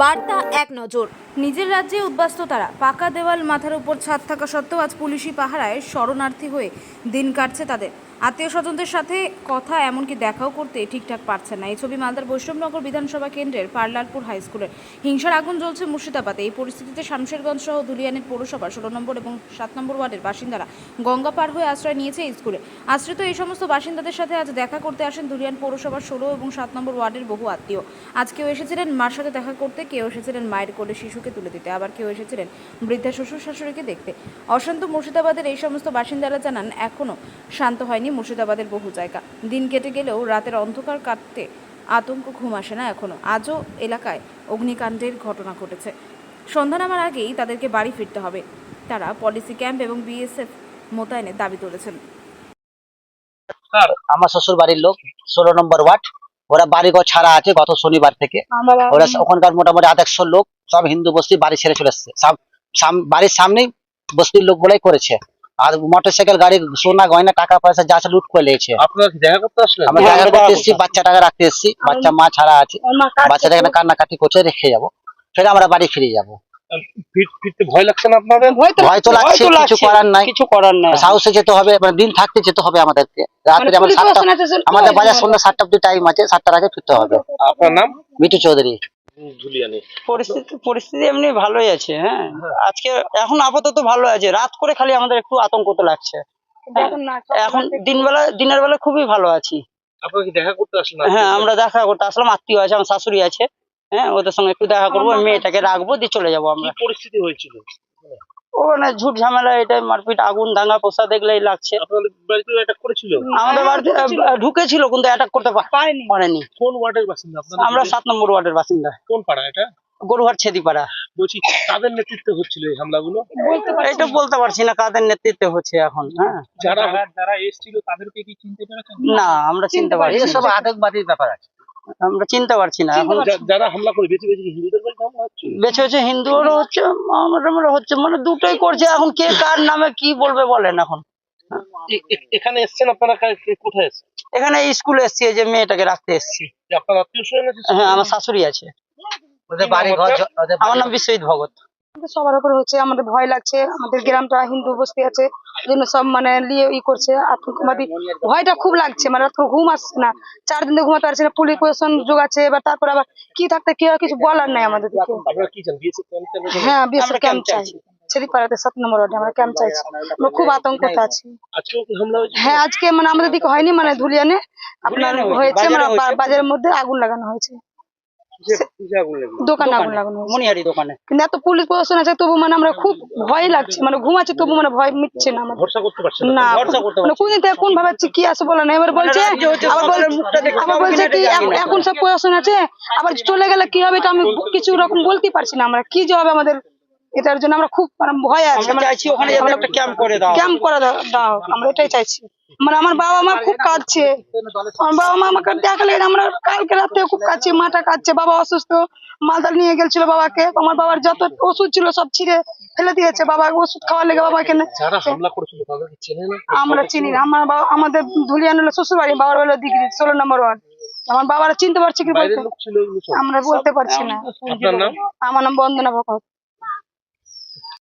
বার্তা এক নজর। নিজের রাজ্যে উদ্বাস্ত তারা। পাকা দেওয়াল মাথার উপর ছাদ থাকা সত্ত্বেও আজ পুলিশি পাহারায় শরণার্থী হয়ে দিন কাটছে তাদের। আত্মীয় স্বজনদের সাথে কথা এমনকি দেখাও করতে ঠিকঠাক পারছেন না। এই ছবি মালদার বৈষ্ণবনগর বিধানসভা কেন্দ্রের পার্লারপুর হাই স্কুলের হিংসার আগুন জ্বলছে মুর্শিদাবাদে। এই পরিস্থিতিতে শামশেরগঞ্জ সহ ধুলিয়ানের পৌরসভা ষোলো নম্বর এবং সাত নম্বর ওয়ার্ডের বাসিন্দারা গঙ্গা পার হয়ে আশ্রয় নিয়েছে এই স্কুলে। আশ্রিত এই সমস্ত বাসিন্দাদের সাথে আজ দেখা করতে আসেন ধুলিয়ান পৌরসভার ষোলো এবং সাত নম্বর ওয়ার্ডের বহু আত্মীয়। আজ কেউ এসেছিলেন মার সাথে দেখা করতে, কেউ এসেছিলেন মায়ের কোলে শিশুকে তুলে দিতে, আবার কেউ এসেছিলেন বৃদ্ধা শ্বশুর শাশুড়িকে দেখতে। অশান্ত মুর্শিদাবাদের এই সমস্ত বাসিন্দারা জানান এখনও শান্ত হয়নি মুর্শিদাবাদের বহু জায়গা। দিন কেটে গেলেও রাতের অন্ধকার কাটতে আতঙ্ক ঘুম আসে না এখনও আজও এলাকায় অগ্নিকাণ্ডের ঘটনা ঘটেছে। সন্ধ্যা নামার আগেই তাদেরকে বাড়ি ফিরতে হবে। তারা পলিসি ক্যাম্প এবং বিএসএফ মোতায়েনের দাবি তুলেছেন। আমার শ্বশুর বাড়ির লোক ষোলো নম্বর ওয়ার্ড। ওরা বাড়িঘর ছাড়া আছে গত শনিবার থেকে। ওরা ওখানকার মোটামুটি আধ একশো লোক সব হিন্দু বস্তি বাড়ি ছেড়ে চলে এসছে। বাড়ির সামনেই বস্তির লোকগুলাই করেছে। আর মোটর সাইকেল গাড়ি সোনা গয়না টাকা পয়সা যা লুট করে লেগেছে আপনারা দেখা করতে আসলেন? আমরা দেখা করতে এসেছি বাচ্চাটাকে রাখতে এসেছি বাচ্চা মা ছাড়া আছে। বাচ্চাটা এখানে কান্নাকাটি করছে রেখে যাব। ফের আমরা বাড়ি ফিরে যাব। ভয় লাগছে না আপনাদের? ভয় তো লাগছে কিছু করার নাই। কিছু করার নাই। সাহসে যেতে হবে মানে দিন থাকতে যেতে হবে আমাদেরকে। রাত্রে মানে সাতটা আমাদের বাজার সন্ধ্যা সাতটা অব্দি টাইম আছে সাতটার আগে ফিরতে হবে। আপনার নাম? মিঠু চৌধুরী। পরিস্থিতি পরিস্থিতি এমনি ভালোই আছে হ্যাঁ। আজকে এখন আপাতত ভালো আছে। রাত করে খালি আমাদের একটু আতঙ্ক তো লাগছে এখন দিনবেলা দিনের বেলা খুবই ভালো আছি। আপনারা কি দেখা করতে আসলেন? হ্যাঁ আমরা দেখা করতে আসলাম আত্মীয় আছে আমার শাশুড়ি আছে হ্যাঁ ওদের সঙ্গে একটু দেখা করব মেয়েটাকে রাখব দিয়ে চলে যাব আমরা। পরিস্থিতি হয়েছিল? ওখানে ঝুট ঝামেলা এটা মারপিট আগুন দাঙ্গা পোষা দেখলেই লাগছে। আপনাদের বাড়িতে অ্যাটাক করেছিল? আমাদের বাড়িতে ঢুকেছিল। কিন্তু অ্যাটাক করতে পা- পারেনি। কোন ওয়ার্ডের বাসিন্দা? আমরা সাত নম্বর ওয়ার্ডের বাসিন্দা। কোন পাড়া এটা? গরুহাট ছেদিপাড়া। বলছি কাদের নেতৃত্বে হচ্ছিল এই হামলাগুলো? এটা বলতে পারছি না কাদের নেতৃত্বে হচ্ছে এখন হ্যাঁ? যারা যারা এসেছিল তাদেরকে কি চিনতে পেরেছেন? না আমরা চিনতে পারছি না। এসব আতঙ্কবাদীর ব্যাপার আছে। আমরা চিনতে পারছি না। এখন যারা হামলা করে বেশি বেশি হিন্দুদের বেঁচে বেঁচে হিন্দুরও হচ্ছে হচ্ছে মানে দুটোই করছে। এখন কে কার নামে কি বলবে বলেন এখন। এখানে এসছেন আপনারা? কোথায় এসছেন? এখানে স্কুলে এসছি যে মেয়েটাকে রাখতে এসছি। আপনার আত্মীয় স্বজন হ্যাঁ আমার শাশুড়ি আছে। ওদের বাড়ি ঘর আমার নাম বিশ্বজিৎ ভগত। সবার উপরে হচ্ছে আমাদের ভয় লাগছে আমাদের গ্রামটা হিন্দু বস্তি আছে জন্য সব মানে নিয়ে ই করছে আতঙ্কবাদী। ভয়টা খুব লাগছে মানে রাত ঘুম আসছে না চার দিন ধরে ঘুমাতে পারছে না পুলিশ প্রশাসন যোগাচ্ছে এবার তারপর আবার কি থাকতে কি কিছু বলার নাই আমাদের বিএসএফ হ্যাঁ বিশেষ ক্যাম্প চাই। চাইছি। ছেদিপাড়াতে সাত নম্বর ওয়ার্ডে আমরা ক্যাম্প চাইছি আমরা খুব আতঙ্কতে আছি। হ্যাঁ আজকে মানে আমাদের দিকে হয়নি মানে ধুলিয়ানে আপনার হয়েছে মানে বাজারের মধ্যে আগুন লাগানো হয়েছে। দোকানে আগুন লাগানো মনিহারি দোকানে। কিন্তু এত পুলিশ প্রশাসন আছে তবু মানে আমরা খুব ভয় লাগছে মানে ঘুমাচ্ছে তবু মানে ভয় মিটছে না আমাদের। ভরসা করতে পারছেন না মানে কোনদিন থেকে কোন ভাবে কি আছে বলে না এবার বলছে আবার দেখতে আবার বলছে কি এখন- সব প্রশাসন আছে আবার চলে গেলে কি হবে এটা আমি কিছু রকম বলতে পারছি না আমরা। কি যে হবে আমাদের? এটার জন্য আমরা খুব মানে ভয় আছে। আমরা চাইছি ওখানে একটা ক্যাম্প করে দাও ক্যাম্প করে দাও আমরা এটাই চাইছি। মানে আমার বাবা মা খুব কাঁদছে। আমার বাবা মা আমাকে দেখালে আমরা কালকে রাতে খুব কাঁদছি মাটা কাঁদছে বাবা অসুস্থ মালদার নিয়ে গেছিল বাবাকে। আমার বাবার যত ওষুধ ছিল সব ছিঁড়ে ফেলে দিয়েছে বাবা ওষুধ খাওয়ার লেগে বাবাকে না যারা হামলা করেছিল তাদেরকে চেনে না? আমরা চিনি না। আমার বাবা আমাদের ধুলিয়ান হলো শ্বশুর বাড়ি বাবার হলো দিঘি ষোলো নম্বর ওয়ার্ড। আমার বাবারা চিনতে পারছে কি। আমরা বলতে পারছি না। আমার নাম বন্দনা ভকত